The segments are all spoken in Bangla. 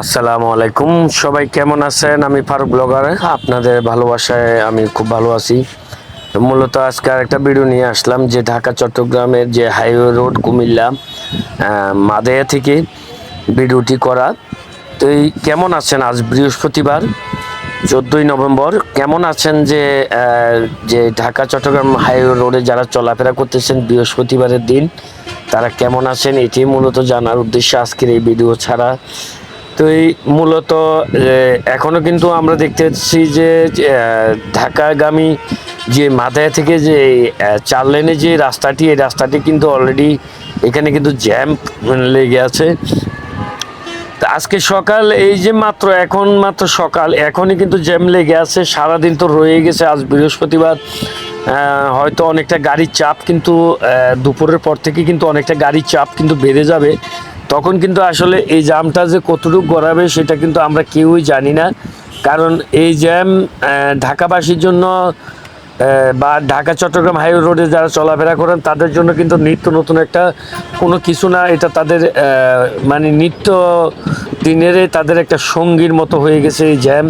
আসসালামু আলাইকুম। সবাই কেমন আছেন? আমি ফারুক ব্লগার। আপনাদের ভালোবাসায় আমি খুব ভালো আছি। মূলত আজকে একটা ভিডিও নিয়ে আসলাম, যে ঢাকা, চট্টগ্রামের যে হাইওয়ে রোড, কুমিল্লা মাদেয়া থেকে ভিডিওটি করা। তো এই কেমন আছেন? আজ বৃহস্পতিবার, চোদ্দোই নভেম্বর। কেমন আছেন যে যে ঢাকা, চট্টগ্রাম হাইওয়ে রোডে যারা চলাফেরা করতেছেন বৃহস্পতিবারের দিন, তারা কেমন আছেন? এটি মূলত জানার উদ্দেশ্যে আজকের এই ভিডিও ছাড়া। তো এই মূলত এ, এখনও কিন্তু আমরা দেখতে পাচ্ছি যে যে, ঢাকাগামী যে মাথায় থেকে যে চার লেনে যে রাস্তাটি এই রাস্তাটি কিন্তু অলরেডি এখানে কিন্তু জ্যাম লেগে আছে। আজকে সকাল এই যে মাত্র এখন মাত্র সকাল এখনই কিন্তু জ্যাম লেগে আছে সারাদিন তো রয়ে গেছে আজ বৃহস্পতিবার। হয়তো অনেকটা গাড়ির চাপ কিন্তু দুপুরের পর থেকে কিন্তু অনেকটা গাড়ির চাপ কিন্তু বেড়ে যাবে। তখন কিন্তু আসলে এই জ্যামটা যে কতটুকু গড়াবে সেটা কিন্তু আমরা কেউই জানি না। কারণ এই জ্যাম ঢাকাবাসীর জন্য বা ঢাকা, চট্টগ্রাম হাইওয়ে রোডে যারা চলাফেরা করেন, তাদের জন্য কিন্তু নিত্য নতুন একটা কোনো কিছু না। এটা তাদের মানে নিত্য দিনেরে তাদের একটা সঙ্গীর মতো হয়ে গেছে এই জ্যাম।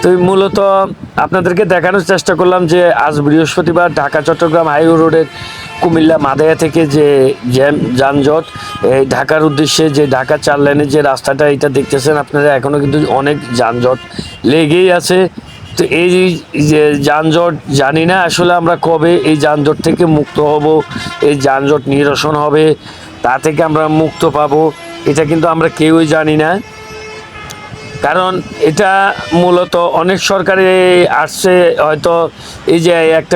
তো মূলত আপনাদেরকে দেখানোর চেষ্টা করলাম যে আজ বৃহস্পতিবার ঢাকা, চট্টগ্রাম হাইওয়ে রোডের কুমিল্লা মাদায়া থেকে যে জ্যাম যানজট, এই ঢাকার উদ্দেশ্যে যে ঢাকা চার লাইনের যে রাস্তাটা এটা দেখতেছেন আপনারা এখনও কিন্তু অনেক যানজট লেগেই আছে। তো এই যে যানজট, জানি না আসলে আমরা কবে এই যানজট থেকে মুক্ত হব, এই যানজট নিরসন হবে, তা থেকে আমরা মুক্ত পাবো, এটা কিন্তু আমরা কেউই জানি না। কারণ এটা মূলত অনেক সরকারে আসছে, হয়তো এই যে একটা